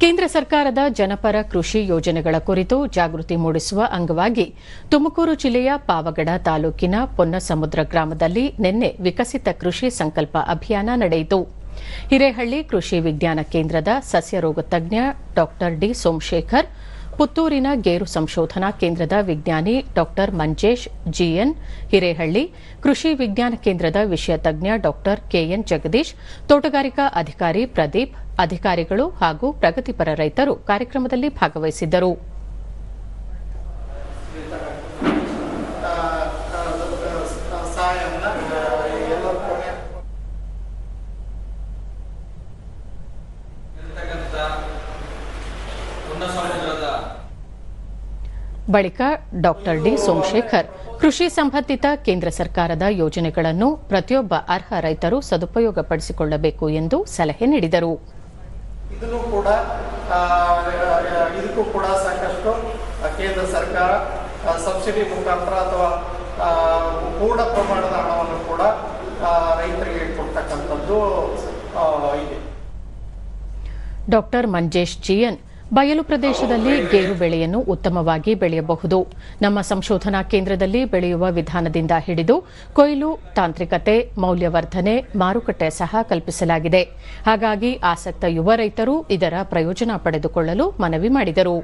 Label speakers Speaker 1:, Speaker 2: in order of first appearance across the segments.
Speaker 1: ಕೇಂದ್ರ ಸರ್ಕಾರದ ಜನಪರ ಕೃಷಿ ಯೋಜನೆಗಳ ಕುರಿತು ಜಾಗೃತಿ ಮೂಡಿಸುವ ಅಂಗವಾಗಿ ತುಮಕೂರು ಜಿಲ್ಲೆಯ ಪಾವಗಡ ತಾಲೂಕಿನ ಪೊನ್ನಸಮುದ್ರ ಗ್ರಾಮದಲ್ಲಿ ನಿನ್ನೆ ವಿಕಸಿತ ಕೃಷಿ ಸಂಕಲ್ಪ ಅಭಿಯಾನ ನಡೆಯಿತು. ಹಿರೇಹಳ್ಳಿ ಕೃಷಿ ವಿಜ್ಞಾನ ಕೇಂದ್ರದ ಸಸ್ಯರೋಗ ತಜ್ಞ ಡಾ ಡಿ ಸೋಮಶೇಖರ್, ಪುತ್ತೂರಿನ ಗೇರು ಸಂಶೋಧನಾ ಕೇಂದ್ರದ ವಿಜ್ಞಾನಿ ಡಾ ಮಂಜೇಶ್, ಜಿಎನ್ ಹಿರೇಹಳ್ಳಿ, ಕೃಷಿ ವಿಜ್ಞಾನ ಕೇಂದ್ರದ ವಿಷಯ ತಜ್ಞ ಡಾ ಕೆಎನ್ ಜಗದೀಶ್, ತೋಟಗಾರಿಕಾ ಅಧಿಕಾರಿ ಪ್ರದೀಪ್ ಅಧಿಕಾರಿಗಳು ಹಾಗೂ ಪ್ರಗತಿಪರ ರೈತರು ಕಾರ್ಯಕ್ರಮದಲ್ಲಿ ಭಾಗವಹಿಸಿದ್ದರು. ಬಳಿಕ ಡಾಕ್ಟರ್ ಡಿ. ಸೋಮಶೇಖರ್, ಕೃಷಿ ಸಂಬಂಧಿತ ಕೇಂದ್ರ ಸರ್ಕಾರದ ಯೋಜನೆಗಳನ್ನು ಪ್ರತಿಯೊಬ್ಬ ಅರ್ಹ ರೈತರು ಸದುಪಯೋಗಪಡಿಸಿಕೊಳ್ಳಬೇಕು ಎಂದು ಸಲಹೆ ನೀಡಿದರು.
Speaker 2: ಇದನ್ನು ಕೂಡ ಇದಕ್ಕೂ ಕೂಡ ಸಾಕಷ್ಟು ಕೇಂದ್ರ ಸರ್ಕಾರ ಸಬ್ಸಿಡಿ ಮುಖಾಂತರ ಅಥವಾ ಪೂರ್ಣ ಪ್ರಮಾಣದ ಹಣವನ್ನು ಕೂಡ ರೈತರಿಗೆ ಕೊಡ್ತಕ್ಕಂಥದ್ದು ಇದೆ.
Speaker 1: ಡಾಕ್ಟರ್ ಮಂಜೇಶ್ ಜಿಎನ್ ಬಯಲು ಪ್ರದೇಶದಲ್ಲಿ ಗೇರು ಬೆಳೆಯನ್ನು ಉತ್ತಮವಾಗಿ ಬೆಳೆಯಬಹುದು. ನಮ್ಮ ಸಂಶೋಧನಾ ಕೇಂದ್ರದಲ್ಲಿ ಬೆಳೆಯುವ ವಿಧಾನದಿಂದ ಹಿಡಿದು ಕೊಯ್ಲು ತಾಂತ್ರಿಕತೆ ಮೌಲ್ಯವರ್ಧನೆ ಮಾರುಕಟ್ಟೆ ಸಹ ಕಲ್ಪಿಸಲಾಗಿದೆ. ಹಾಗಾಗಿ ಆಸಕ್ತ ಯುವ ರೈತರು ಇದರ ಪ್ರಯೋಜನ ಪಡೆದುಕೊಳ್ಳಲು ಮನವಿ ಮಾಡಿದರು.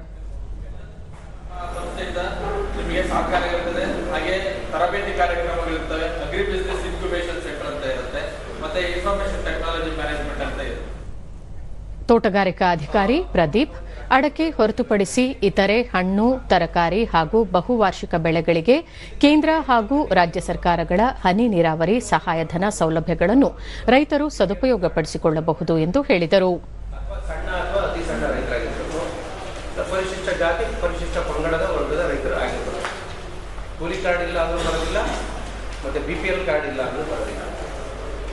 Speaker 1: ತೋಟಗಾರಿಕಾ ಅಧಿಕಾರಿ ಪ್ರದೀಪ್ ಅಡಕೆ ಹೊರತುಪಡಿಸಿ ಇತರೆ ಹಣ್ಣು, ತರಕಾರಿ ಹಾಗೂ ಬಹುವಾರ್ಷಿಕ ಬೆಳೆಗಳಿಗೆ ಕೇಂದ್ರ ಹಾಗೂ ರಾಜ್ಯ ಸರ್ಕಾರಗಳ ಹನಿ ನೀರಾವರಿ ಸಹಾಯಧನ ಸೌಲಭ್ಯಗಳನ್ನು ರೈತರು ಸದುಪಯೋಗಪಡಿಸಿಕೊಳ್ಳಬಹುದು ಎಂದು ಹೇಳಿದರು.
Speaker 3: ಕಾರ್ಡ್ ಇಲ್ಲ ಅಂದ್ರೂ ಬರೋದಿಲ್ಲ ಮತ್ತೆ ಬಿ ಪಿ ಎಲ್ ಕಾರ್ಡ್ ಇಲ್ಲ ಅಂದ್ರೂ ಬರೋದಿಲ್ಲ